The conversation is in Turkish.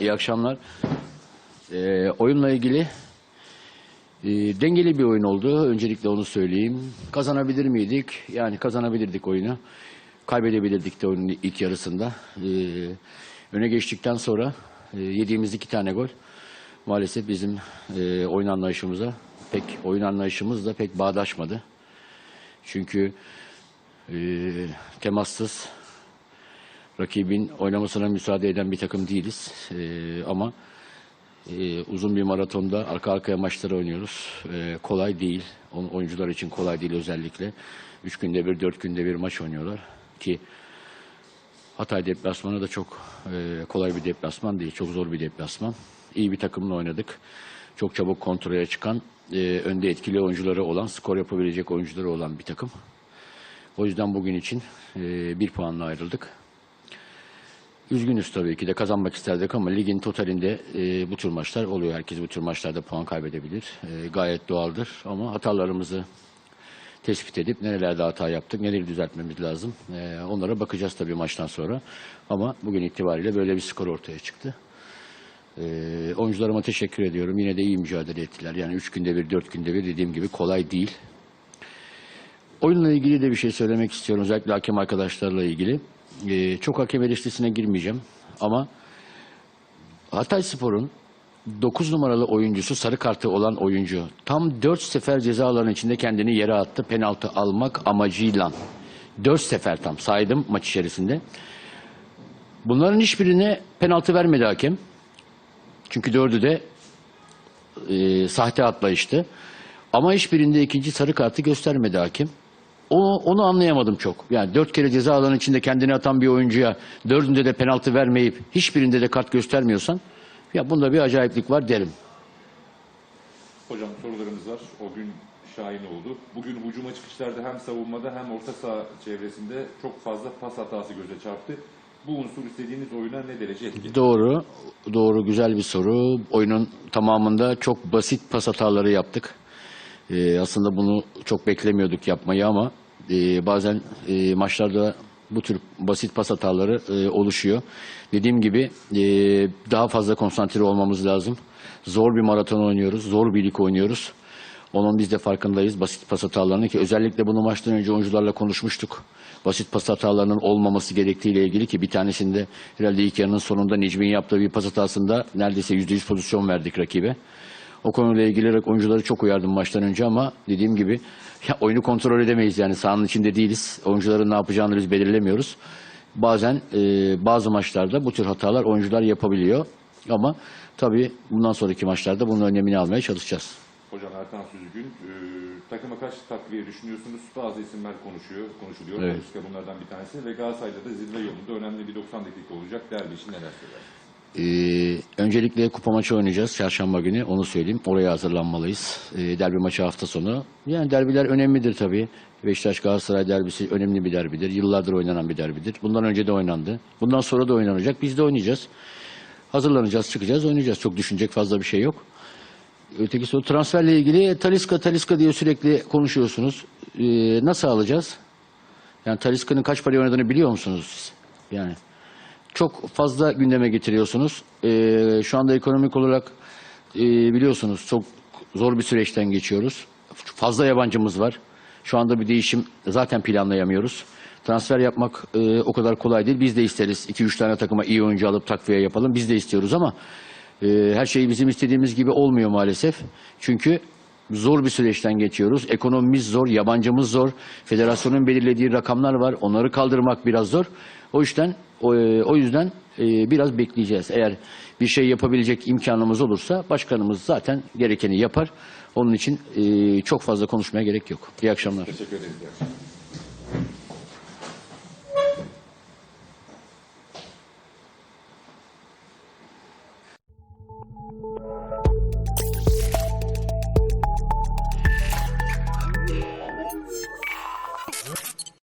İyi akşamlar. Ee, oyunla ilgili e, dengeli bir oyun oldu. Öncelikle onu söyleyeyim. Kazanabilir miydik? Yani kazanabilirdik oyunu. Kaybedebilirdik de oyunun ilk yarısında. Ee, öne geçtikten sonra e, yediğimiz iki tane gol maalesef bizim e, oyun anlayışımıza pek oyun anlayışımızla pek bağdaşmadı. Çünkü e, temassız rakibin oynamasına müsaade eden bir takım değiliz. Ee, ama e, uzun bir maratonda arka arkaya maçları oynuyoruz. Ee, kolay değil. On- Oyuncular için kolay değil özellikle. Üç günde bir, dört günde bir maç oynuyorlar. Ki Hatay deplasmanı da çok e, kolay bir deplasman değil. Çok zor bir deplasman. İyi bir takımla oynadık. Çok çabuk kontrole çıkan, e, önde etkili oyuncuları olan, skor yapabilecek oyuncuları olan bir takım. O yüzden bugün için e, bir puanla ayrıldık. Üzgünüz tabii ki de kazanmak isterdik ama ligin totalinde e, bu tür maçlar oluyor. Herkes bu tür maçlarda puan kaybedebilir. E, gayet doğaldır ama hatalarımızı tespit edip nerelerde hata yaptık, neleri düzeltmemiz lazım. E, onlara bakacağız tabii maçtan sonra. Ama bugün itibariyle böyle bir skor ortaya çıktı. E, oyuncularıma teşekkür ediyorum. Yine de iyi mücadele ettiler. Yani üç günde bir, dört günde bir dediğim gibi kolay değil. Oyunla ilgili de bir şey söylemek istiyorum. Özellikle hakem arkadaşlarla ilgili. Ee, çok hakem eleştirisine girmeyeceğim. Ama Hatay Spor'un 9 numaralı oyuncusu sarı kartı olan oyuncu tam 4 sefer ceza alanı içinde kendini yere attı penaltı almak amacıyla. 4 sefer tam saydım maç içerisinde. Bunların hiçbirine penaltı vermedi hakem. Çünkü dördü de e, sahte atlayıştı. Ama hiçbirinde ikinci sarı kartı göstermedi hakem. Onu, onu anlayamadım çok. Yani dört kere ceza alanı içinde kendini atan bir oyuncuya dördünde de penaltı vermeyip hiçbirinde de kart göstermiyorsan ya bunda bir acayiplik var derim. Hocam sorularımız var. O gün şahin oldu. Bugün hücuma çıkışlarda hem savunmada hem orta saha çevresinde çok fazla pas hatası göze çarptı. Bu unsur istediğiniz oyuna ne derece etkili? Doğru, doğru güzel bir soru. Oyunun tamamında çok basit pas hataları yaptık. Ee, aslında bunu çok beklemiyorduk yapmayı ama e, bazen e, maçlarda bu tür basit pas hataları e, oluşuyor. Dediğim gibi e, daha fazla konsantre olmamız lazım. Zor bir maraton oynuyoruz, zor bir lig oynuyoruz. Onun biz de farkındayız basit pas hatalarını ki özellikle bunu maçtan önce oyuncularla konuşmuştuk. Basit pas hatalarının olmaması gerektiğiyle ilgili ki bir tanesinde herhalde ilk yarının sonunda Necmi'nin yaptığı bir pas hatasında neredeyse %100 pozisyon verdik rakibe. O konuyla ilgili oyuncuları çok uyardım maçtan önce ama dediğim gibi ya oyunu kontrol edemeyiz yani sahanın içinde değiliz. Oyuncuların ne yapacağını biz belirlemiyoruz. Bazen e, bazı maçlarda bu tür hatalar oyuncular yapabiliyor. Ama tabii bundan sonraki maçlarda bunun önlemini almaya çalışacağız. Hocam Ertan Süzgün, e, takıma kaç takviye düşünüyorsunuz? Bazı isimler konuşuyor, konuşuluyor. Evet. Bunlardan bir tanesi ve Galatasaray'da da zirve yolunda önemli bir 90 dakika olacak. Derbi için neler söyler? Ee, öncelikle kupa maçı oynayacağız çarşamba günü onu söyleyeyim. Oraya hazırlanmalıyız. Ee, derbi maçı hafta sonu. Yani derbiler önemlidir tabii. Beşiktaş Galatasaray derbisi önemli bir derbidir. Yıllardır oynanan bir derbidir. Bundan önce de oynandı. Bundan sonra da oynanacak. Biz de oynayacağız. Hazırlanacağız, çıkacağız, oynayacağız. Çok düşünecek fazla bir şey yok. Öteki soru transferle ilgili Taliska Taliska diye sürekli konuşuyorsunuz. Ee, nasıl alacağız? Yani Taliska'nın kaç paraya oynadığını biliyor musunuz siz? Yani çok fazla gündeme getiriyorsunuz. Ee, şu anda ekonomik olarak e, biliyorsunuz çok zor bir süreçten geçiyoruz. Fazla yabancımız var. Şu anda bir değişim zaten planlayamıyoruz. Transfer yapmak e, o kadar kolay değil. Biz de isteriz. 2-3 tane takıma iyi oyuncu alıp takviye yapalım. Biz de istiyoruz ama e, her şey bizim istediğimiz gibi olmuyor maalesef. Çünkü zor bir süreçten geçiyoruz. Ekonomimiz zor, yabancımız zor. Federasyonun belirlediği rakamlar var. Onları kaldırmak biraz zor. O yüzden o, e, yüzden e, biraz bekleyeceğiz. Eğer bir şey yapabilecek imkanımız olursa başkanımız zaten gerekeni yapar. Onun için e, çok fazla konuşmaya gerek yok. İyi akşamlar. Teşekkür ederim.